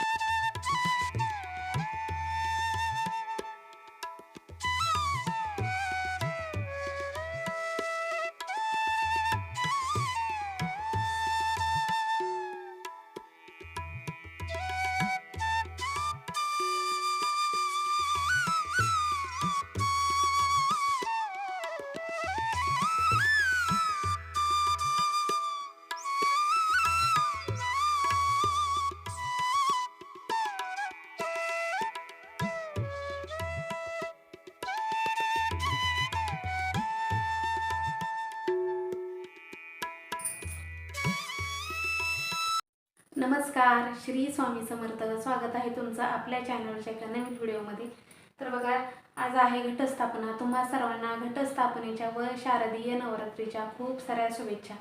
Música नमस्कार श्री स्वामी समर्थ. स्वागत आहे तुमचं आपल्या चॅनलच्या एका नवीन व्हिडिओमध्ये तर बघा आज आहे घटस्थापना. तुम्हा सर्वांना घटस्थापनेच्या व शारदीय नवरात्रीच्या खूप साऱ्या शुभेच्छा.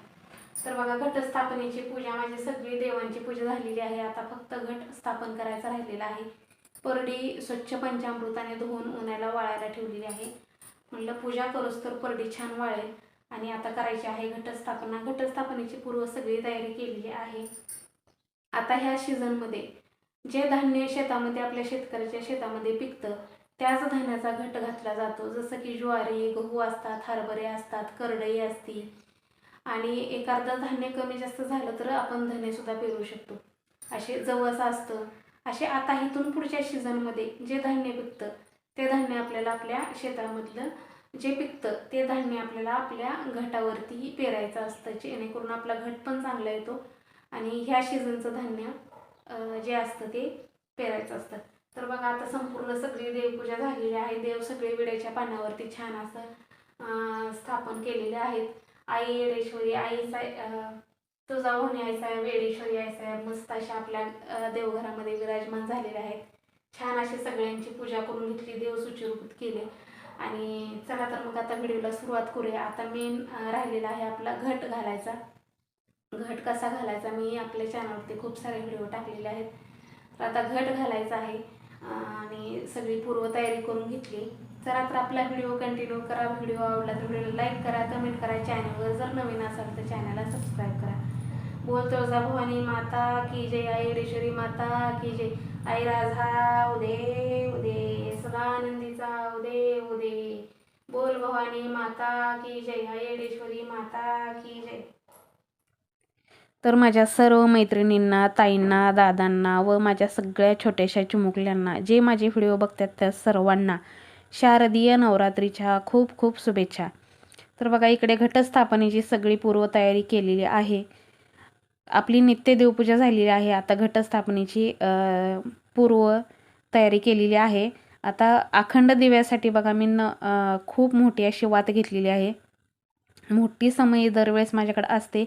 तर बघा घटस्थापनेची पूजा माझी सगळी देवांची पूजा झालेली आहे. आता फक्त घट स्थापन करायचं राहिलेलं आहे. परडी स्वच्छ पंचामृताने धुवून उन्हाळ्याला वाळायला ठेवलेली आहे. म्हणलं पूजा करूस तर परडी छान वाळेल. आणि आता करायची आहे घटस्थापना. घटस्थापनेची पूर्व सगळी तयारी केलेली आहे. आता ह्या सीझनमध्ये जे धान्य शेतामध्ये आपल्या शेतकऱ्याच्या शेतामध्ये पिकतं त्याच धान्याचा घट घातला जातो. जसं की ज्वारी गहू असतात हरभरे असतात करडई असती. आणि एखादं धान्य कमी जास्त झालं तर आपण धान्यसुद्धा पेरू शकतो. असे जवस असतं. असे आता इथून पुढच्या सीझनमध्ये जे धान्य पिकतं ते धान्य आपल्याला आपल्या शेतामधलं जे पिकतं ते धान्य आपल्याला आपल्या घटावरती पेरायचं असतं. जेणेकरून आपला घट पण चांगला येतो. आणि ह्या सीझनचं धान्य जे असतं ते पेरायचं असतं. तर बघा आता संपूर्ण सगळी देवपूजा झालेली आहे. देव सगळे विड्याच्या पानावरती छान असं स्थापन केलेले आहेत. आई येडेश्वरी आई साय अं, तुळजाभवानी आई साहेब वेडेश्वरी आई साहेब मस्त अशा आपल्या देवघरामध्ये विराजमान झालेले आहेत. छान अशी सगळ्यांची पूजा करून घेतली देव सुचिरूप केले. आणि चला तर मग आता व्हिडिओला सुरुवात करूया. आता मेन राहिलेला आहे आपला घट घालायचा. घट कसा घालायचा मी आपल्या चॅनलवरती खूप सारे व्हिडिओ टाकलेले आहेत. तर आता घट घालायचा आहे आणि सगळी पूर्वतयारी करून घेतली. चला तर आपला व्हिडिओ कंटिन्यू करा व्हिडिओ आवडला तर व्हिडिओ लाईक करा कमेंट करा चॅनलवर जर नवीन असाल तर चॅनलला सबस्क्राईब करा. बोल तुळजा भवानी माता की जय आई येडेश्वरी माता की जय. आई राधा उदे उदे. सदानंदीचा उदे उदे. बोल भवानी माता की जय आई येडेश्वरी माता की जय. तर माझ्या सर्व मैत्रिणींना ताईंना दादांना व माझ्या सगळ्या छोट्याशा चिमुकल्यांना जे माझे व्हिडिओ बघतात त्या सर्वांना शारदीय नवरात्रीच्या खूप खूप शुभेच्छा. तर बघा इकडे घटस्थापनेची सगळी पूर्वतयारी केलेली आहे. आपली नित्य देवपूजा झालेली आहे. आता घटस्थापनेची पूर्व तयारी केलेली आहे. आता अखंड दिव्यासाठी बघा मी न खूप मोठी अशी वात घेतलेली आहे. मोठी समय दरवेळेस माझ्याकडे असते.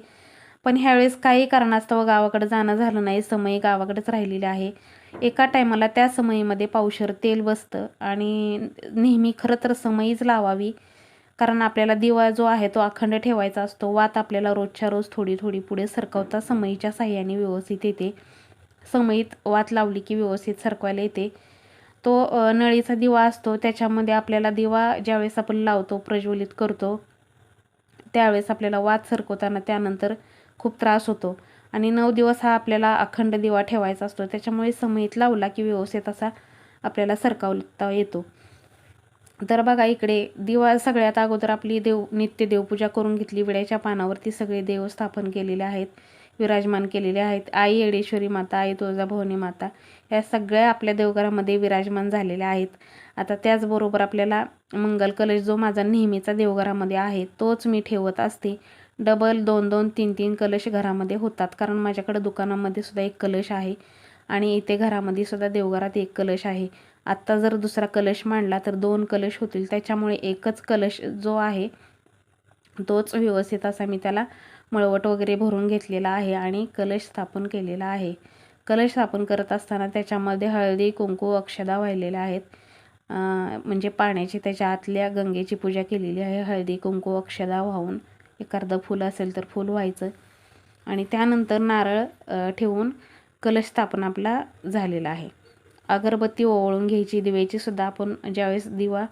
पण ह्यावेळेस काही कारणास्तव गावाकडे जाणं झालं नाही. समय गावाकडेच राहिलेली आहे. एका टायमाला त्या समयीमध्ये पावशर तेल बसतं आणि नेहमी खरं तर समयीच लावावी. कारण आपल्याला दिवा जो आहे तो अखंड ठेवायचा असतो. वात आपल्याला रोजच्या रोज थोडी थोडी पुढे सरकवता समयीच्या साह्याने व्यवस्थित येते. समयीत वात लावली की व्यवस्थित सरकवायला येते. तो नळीचा दिवा असतो. त्याच्यामध्ये आपल्याला दिवा ज्यावेळेस आपण लावतो प्रज्वलित करतो त्यावेळेस आपल्याला वात सरकवताना त्यानंतर खूप त्रास होतो. आणि नऊ दिवस हा आपल्याला अखंड दिवा ठेवायचा असतो. त्याच्यामुळे समयीत लावला की व्यवस्थित असा आपल्याला सरकावता येतो. तर बघा इकडे दिवा सगळ्यात अगोदर आपली देव नित्य देवपूजा करून घेतली. विड्याच्या पानावरती सगळे देव स्थापन केलेले आहेत. विराजमान केलेले आहेत. आई येडेश्वरी माता आई तुळजाभवानी माता या सगळ्या आपल्या देवघरामध्ये विराजमान झालेल्या आहेत. आता त्याचबरोबर आपल्याला मंगल कलश जो माझा नेहमीचा देवघरामध्ये आहे तोच मी ठेवत असते. डबल दोन दोन तीन तीन कलश घरामध्ये होतात. कारण माझ्याकडे दुकानामध्ये सुद्धा एक कलश आहे आणि इथे घरामध्ये सुद्धा देवघरात एक कलश आहे. आत्ता जर दुसरा कलश मांडला तर दोन कलश होतील. त्याच्यामुळे एकच कलश जो आहे तोच व्यवस्थित असा मी त्याला मळवट वगैरे भरून घेतलेला आहे आणि कलश स्थापन केलेला आहे. कलश स्थापन करत असताना त्याच्यामध्ये हळदी कुंकू अक्षदा वाहिलेल्या आहेत. म्हणजे पाण्याची त्याच्या आतल्या गंगेची पूजा केलेली आहे. हळदी कुंकू अक्षदा वाहून एखादं फुलं असेल तर फुल व्हायचं. आणि त्यानंतर नारळ ठेवून कलश स्थापन आपला झालेला आहे. अगरबत्ती ओवळून घ्यायची दिव्याची सुद्धा आपण ज्यावेळेस दिवा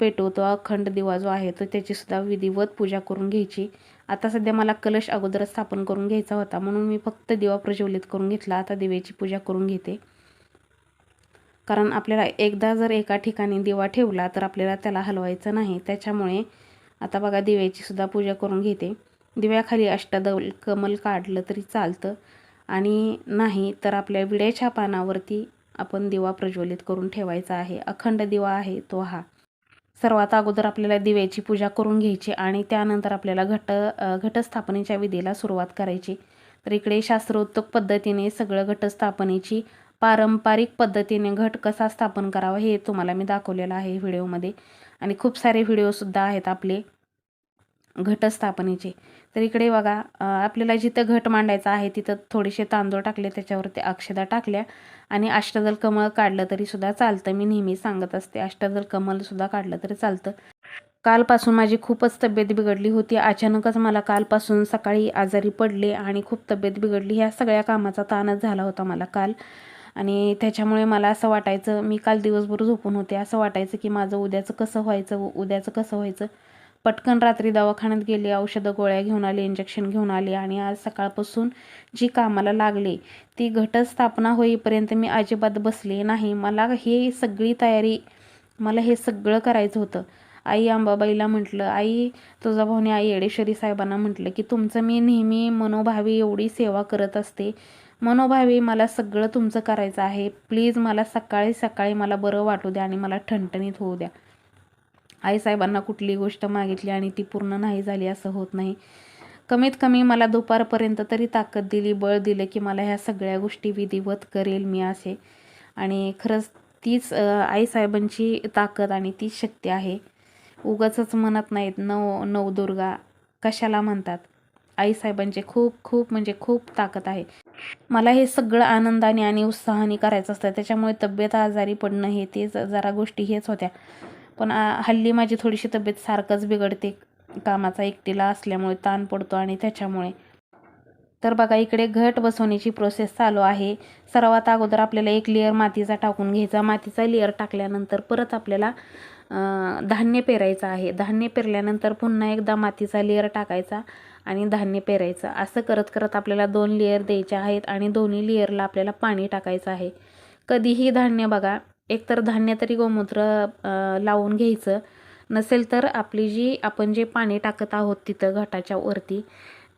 पेटवतो अखंड दिवा जो आहे तो त्याचीसुद्धा विधिवत पूजा करून घ्यायची. आता सध्या मला कलश अगोदरच स्थापन करून घ्यायचा होता म्हणून मी फक्त दिवा प्रज्वलित करून घेतला. आता दिव्याची पूजा करून घेते. कारण आपल्याला एकदा जर एका ठिकाणी दिवा ठेवला तर आपल्याला त्याला हलवायचं नाही. त्याच्यामुळे आता बघा दिव्याची सुद्धा पूजा करून घेते. दिव्याखाली अष्टदल कमल काढलं तरी चालतं. आणि नाही तर आपल्या विड्याच्या पानावरती आपण दिवा प्रज्वलित करून ठेवायचा आहे. अखंड दिवा आहे तो हा. सर्वात अगोदर आपल्याला दिव्याची पूजा करून घ्यायची आणि त्यानंतर आपल्याला घट घटस्थापनेच्या विधीला सुरुवात करायची. तर इकडे शास्त्रोक्त पद्धतीने सगळं घटस्थापनेची पारंपरिक पद्धतीने घट कसा स्थापन करावा हे तुम्हाला मी दाखवलेलं आहे व्हिडिओमध्ये. आणि खूप सारे व्हिडिओसुद्धा आहेत आपले घटस्थापनेचे. तर इकडे बघा आपल्याला जिथं घट मांडायचा आहे तिथं थोडेसे तांदूळ टाकले त्याच्यावरती अक्षदा टाकल्या आणि अष्टदल कमळ काढलं तरीसुद्धा चालतं. मी नेहमी सांगत असते अष्टदल कमलसुद्धा काढलं तरी चालतं. कालपासून माझी खूपच तब्येत बिघडली होती. अचानकच मला कालपासून सकाळी आजारी पडले आणि खूप तब्येत बिघडली. ह्या सगळ्या कामाचा ताणच झाला होता मला काल. आणि त्याच्यामुळे मला असं वाटायचं मी काल दिवसभर झोपून होते. असं वाटायचं की माझं उद्याचं कसं व्हायचं उद्याचं कसं व्हायचं? पटकन रात्री दवाखान्यात गेले औषधं गोळ्या घेऊन आले इंजेक्शन घेऊन आले आणि आज सकाळपासून जी कामाला लागले ती घटस्थापना होईपर्यंत मी अजिबात बसले नाही. मला हे सगळी तयारी मला हे सगळं करायचं होतं. आई अंबाबाईला म्हटलं आई तुझा भाऊने आई येडेश्वरी साहेबांना म्हटलं की तुमचं मी नेहमी मनोभावी एवढी सेवा करत असते. मनोभावी मला सगळं तुमचं करायचं आहे. प्लीज मला सकाळी सकाळी मला बरं वाटू द्या आणि मला ठणठणीत होऊ द्या. आईसाहेबांना कुठली गोष्ट मागितली आणि ती पूर्ण नाही झाली असं होत नाही. कमीत कमी मला दुपारपर्यंत तरी ताकद दिली बळ दिलं की मला ह्या सगळ्या गोष्टी विधिवत करेल मी असे. आणि खरंच तीच आईसाहेबांची ताकद आणि तीच शक्ती आहे. उगाचच म्हणत नाहीत नव नवदुर्गा कशाला म्हणतात? आईसाहेबांचे खूप खूप म्हणजे खूप ताकद आहे. मला हे सगळं आनंदाने आणि उत्साहाने करायचं असतं. त्याच्यामुळे तब्येत आजारी पडणं हे ते जरा गोष्टी हेच होत्या. पण हल्ली माझी थोडीशी तब्येत सारखंच बिघडते. कामाचा एकटीला असल्यामुळे ताण पडतो आणि त्याच्यामुळे. तर बघा इकडे घट बसवण्याची प्रोसेस चालू आहे. सर्वात अगोदर आपल्याला एक लेअर मातीचा टाकून घ्यायचा. मातीचा लेअर टाकल्यानंतर परत आपल्याला धान्य पेरायचं आहे. धान्य पेरल्यानंतर पुन्हा एकदा मातीचा लेअर टाकायचा. आणि धान्य पेरायचं. असं करत करत आपल्याला दोन लेअर द्यायचे आहेत आणि दोन्ही लेअरला आपल्याला पाणी टाकायचं आहे. कधीही धान्य बघा एकतर धान्य तरी गोमूत्र लावून घ्यायचं. नसेल तर आपली जी आपण जे पाणी टाकत आहोत तिथं घटाच्या वरती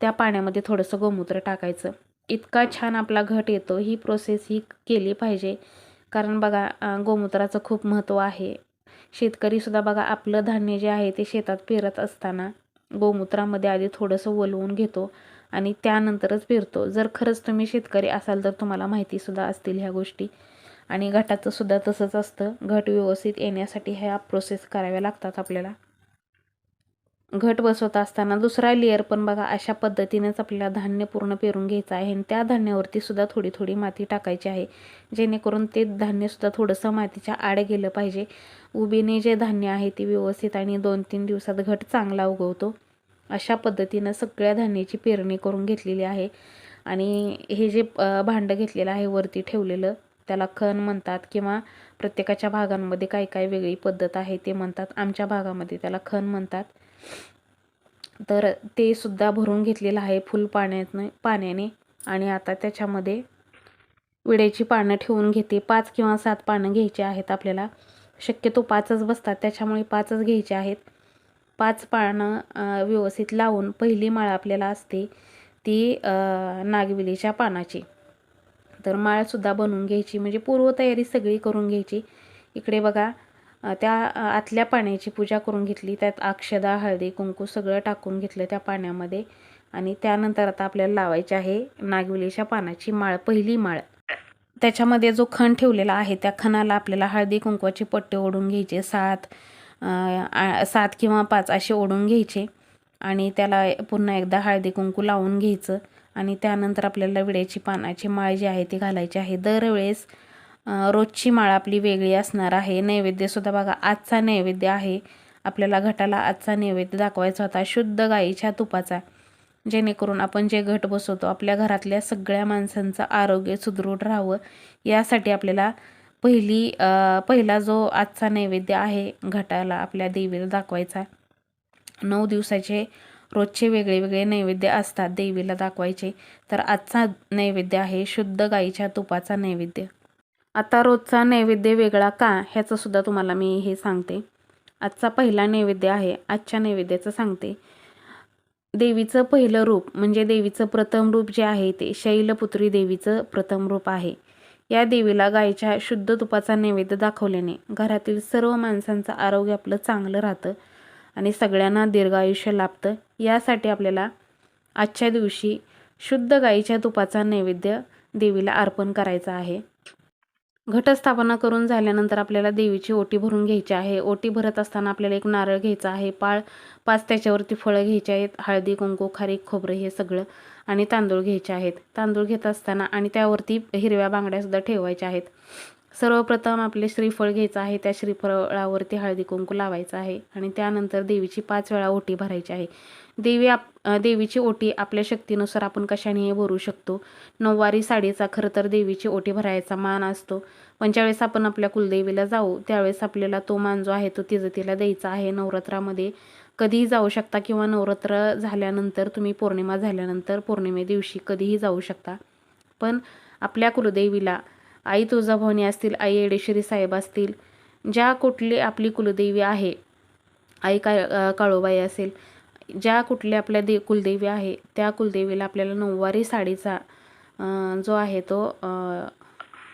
त्या पाण्यामध्ये थोडंसं गोमूत्र टाकायचं. इतका छान आपला घट येतो ही प्रोसेस ही केली पाहिजे. कारण बघा गोमूत्राचं खूप महत्त्व आहे. शेतकरीसुद्धा बघा आपलं धान्य जे आहे ते शेतात पेरत असताना गोमूत्रामध्ये आधी थोडंसं वलवून घेतो आणि त्यानंतरच पेरतो. जर खरंच तुम्ही शेतकरी असाल तर तुम्हाला माहितीसुद्धा असतील ह्या गोष्टी. आणि घटाचं सुद्धा तसंच असतं. घट व्यवस्थित येण्यासाठी ह्या प्रोसेस कराव्या लागतात आपल्याला. घट बसवत असताना दुसरा लेअर पण बघा अशा पद्धतीनेच आपल्याला धान्य पूर्ण पेरून घ्यायचं आहे. आणि त्या धान्यावरती सुद्धा थोडी थोडी माती टाकायची आहे. जेणेकरून ते धान्यसुद्धा थोडंसं मातीच्या आड गेलं पाहिजे. उभीने जे धान्य आहे ते व्यवस्थित आणि दोन तीन दिवसात घट चांगला उगवतो. अशा पद्धतीनं सगळ्या धान्याची पेरणी करून घेतलेली आहे. आणि हे जे भांडं घेतलेलं आहे वरती ठेवलेलं त्याला खण म्हणतात किंवा प्रत्येकाच्या भागांमध्ये काय काय वेगळी पद्धत आहे ते म्हणतात. आमच्या भागामध्ये त्याला खण म्हणतात. तर ते सुद्धा भरून घेतलेलं आहे फुल पाण्यातनं पाण्याने. आणि आता त्याच्यामध्ये विड्याची पानं ठेवून घेते. पाच किंवा सात पानं घ्यायची आहेत आपल्याला. शक्यतो पाचच बसतात. त्याच्यामुळे पाचच घ्यायचे आहेत. पाच पानं व्यवस्थित लावून पहिली माळ आपल्याला असते ती नागविलीच्या पानाची. तर माळसुद्धा बनवून घ्यायची. म्हणजे पूर्वतयारी सगळी करून घ्यायची. इकडे बघा त्या आतल्या पाण्याची पूजा करून घेतली. त्यात अक्षदा हळदी कुंकू सगळं टाकून घेतलं त्या पाण्यामध्ये. आणि त्यानंतर आता आपल्याला लावायची आहे नागविलीच्या पानाची माळ पहिली माळ. त्याच्यामध्ये जो खण ठेवलेला आहे त्या खणाला आपल्याला हळदी कुंकवाचे पट्टे ओढून घ्यायचे. सात आ- सात किंवा पाच असे ओढून घ्यायचे. आणि त्याला पुन्हा एकदा हळदी कुंकू लावून घ्यायचं. आणि त्यानंतर आपल्याला विड्याची पानाची माळ जी आहे ती घालायची आहे. दरवेळेस रोजची माळ आपली वेगळी असणार आहे. नैवेद्यसुद्धा बघा आजचा नैवेद्य आहे. आपल्याला घटाला आजचा नैवेद्य दाखवायचा होता शुद्ध गाईच्या तुपाचा. जेणेकरून आपण जे घट बसवतो आपल्या घरातल्या सगळ्या माणसांचं आरोग्य सुदृढ राहावं. यासाठी आपल्याला पहिली पहिला जो आजचा नैवेद्य आहे घटाला आपल्या देवीला दाखवायचा. नऊ दिवसाचे रोजचे वेगळे वेगळे नैवेद्य असतात देवीला दाखवायचे. तर आजचा नैवेद्य आहे शुद्ध गाईच्या तुपाचा नैवेद्य. आता रोजचा नैवेद्य वेगळा का? ह्याचं सुद्धा तुम्हाला मी हे सांगते. आजचा पहिला नैवेद्य आहे आजच्या नैवेद्याचं सांगते. देवीचं पहिलं रूप म्हणजे देवीचं प्रथम रूप जे आहे ते शैलपुत्री देवीचं प्रथम रूप आहे. या देवीला गायीच्या शुद्ध तुपाचा नैवेद्य दाखवल्याने घरातील सर्व माणसांचं आरोग्य आपलं चांगलं राहतं आणि सगळ्यांना दीर्घायुष्य लाभतं. यासाठी आपल्याला आजच्या दिवशी शुद्ध गाईच्या तुपाचा नैवेद्य देवीला अर्पण करायचा आहे. घटस्थापना करून झाल्यानंतर आपल्याला देवीची ओटी भरून घ्यायची आहे. ओटी भरत असताना आपल्याला एक नारळ घ्यायचा आहे पाळ पाच त्याच्यावरती फळं घ्यायची आहेत हळदी कुंकू खारीक खोबरं हे सगळं आणि तांदूळ घ्यायचे आहेत. तांदूळ घेत असताना आणि त्यावरती हिरव्या बांगड्यासुद्धा ठेवायच्या आहेत. सर्वप्रथम आपले श्रीफळ घ्यायचं आहे. त्या श्रीफळावरती हळदी कुंकू लावायचं आहे. आणि त्यानंतर देवीची पाच वेळा ओटी भरायची आहे. देवी आप देवीची ओटी आपल्या शक्तीनुसार आपण कशानेही भरू शकतो? नऊवारी साडीचा खरं तर देवीची ओटी भरायचा मान असतो. पण ज्यावेळेस आपण आपल्या कुलदेवीला जाऊ त्यावेळेस आपल्याला तो मान जो आहे तो तिचं तिला द्यायचा आहे. नवरात्रामध्ये कधीही जाऊ शकता किंवा नवरात्र झाल्यानंतर तुम्ही पौर्णिमा झाल्यानंतर पौर्णिमे दिवशी कधीही जाऊ शकता. पण आपल्या कुलदेवीला आई तुळजाभवानी असतील आई येडेश्वरी साहेब असतील ज्या कुठली आपली कुलदेवी आहे आई का काळोबाई असेल ज्या कुठल्या आपल्या दे कुलदेवी आहे त्या कुलदेवीला आपल्याला नऊवारी साडीचा जो आहे तो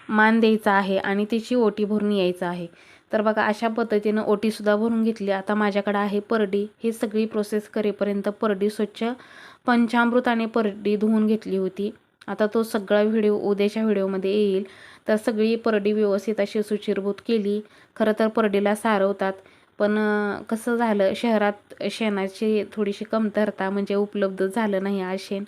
मान द्यायचा आहे आणि तिची ओटी भरून यायचं आहे. तर बघा अशा पद्धतीनं ओटीसुद्धा भरून घेतली. आता माझ्याकडे आहे परडी. ही सगळी प्रोसेस करेपर्यंत परडी स्वच्छ पंचामृताने परडी धुवून घेतली होती. आता तो सगळा व्हिडिओ उद्याच्या व्हिडिओमध्ये येईल. तर सगळी परडी व्यवस्थित अशी सुचिरभूत केली. खरं तर परडीला सारवतात. पण कसं झालं शहरात शेणाची थोडीशी कमतरता म्हणजे उपलब्ध झालं नाही आज शेण.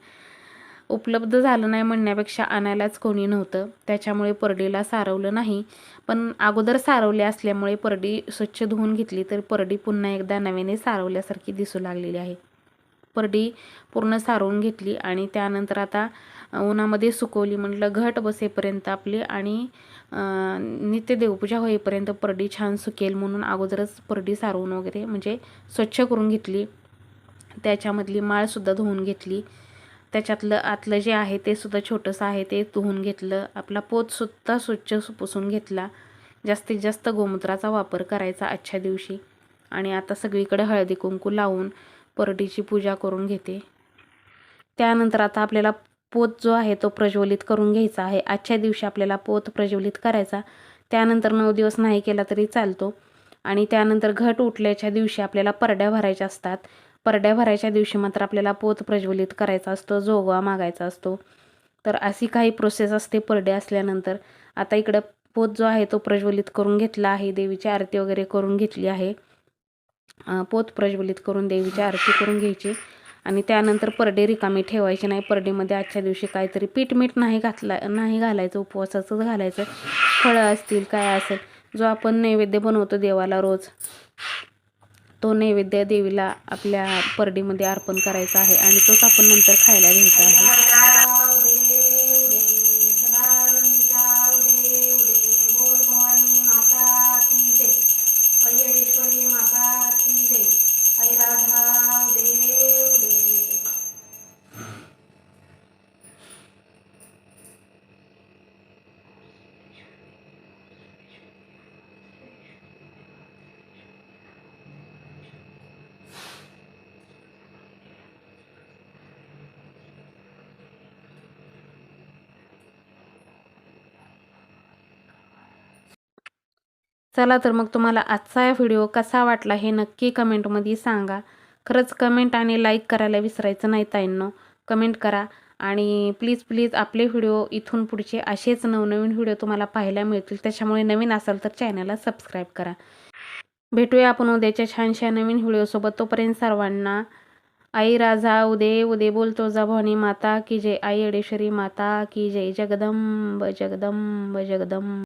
उपलब्ध झालं नाही म्हणण्यापेक्षा आणायलाच कोणी नव्हतं. त्याच्यामुळे परडीला सारवलं नाही. पण अगोदर सारवले असल्यामुळे परडी स्वच्छ धुवून घेतली तर परडी पुन्हा एकदा नव्याने सारवल्यासारखी दिसू लागलेली आहे. परडी पूर्ण सारवून घेतली आणि त्यानंतर आता उन्हामध्ये सुकवली म्हटलं घट बसेपर्यंत आपली आणि नित्य देवपूजा होईपर्यंत परडी छान सुकेल म्हणून अगोदरच परडी सारवून वगैरे म्हणजे स्वच्छ करून घेतली. त्याच्यामधली माळसुद्धा धुवून घेतली. त्याच्यातलं आतलं जे आहे ते सुद्धा छोटंसं आहे ते धुवून घेतलं. आपला पोतसुद्धा स्वच्छ पुसून घेतला. जास्तीत जास्त गोमूत्राचा वापर करायचा आजच्या दिवशी. आणि आता सगळीकडे हळदी कुंकू लावून परडीची पूजा करून घेते. त्यानंतर आता आपल्याला पोत जो आहे तो प्रज्वलित करून घ्यायचा आहे. आजच्या दिवशी आपल्याला पोत प्रज्वलित करायचा. त्यानंतर नऊ दिवस नाही केला तरी चालतो. आणि त्यानंतर घट उठल्याच्या दिवशी आपल्याला परड्या भरायच्या असतात. परड्या भरायच्या दिवशी मात्र आपल्याला पोत प्रज्वलित करायचा असतो जोगवा मागायचा असतो. तर अशी काही प्रोसेस असते परडे असल्यानंतर. आता इकडं पोत जो आहे तो प्रज्वलित करून घेतला आहे. देवीची आरती वगैरे करून घेतली आहे. पोत प्रज्वलित करून देवीची आरती करून घ्यायची. आणि त्यानंतर परडे रिकामी ठेवायची नाही. परडीमध्ये आजच्या दिवशी काहीतरी पीठ मीठ नाही घातला नाही घालायचं. उपवासाचंच घालायचं. फळं असतील काय असेल जो आपण नैवेद्य बनवतो देवाला रोज तो नैवेद्य देवीला आपल्या परडीमध्ये अर्पण करायचा आहे आणि तोच आपण नंतर खायला घ्यायचा आहे. आई राधा देव देव चला तर मग तुम्हाला आजचा व्हिडिओ कसा वाटला हे नक्की कमेंटमध्ये सांगा. खरंच कमेंट आणि लाईक करायला विसरायचं नाही ताईंनो. कमेंट करा आणि प्लीज प्लीज आपले व्हिडिओ इथून पुढचे असेच नवनवीन व्हिडिओ तुम्हाला पाहायला मिळतील. त्याच्यामुळे नवीन असाल तर चॅनलला सबस्क्राईब करा. भेटूया आपण उद्याच्या छानशा नवीन व्हिडिओसोबत तोपर्यंत सर्वांना आई राजा उदे उदे बोलतो जा भवानी माता की जय आई अडेश्वरी माता की जय जगदंब जगदंब जगदंब.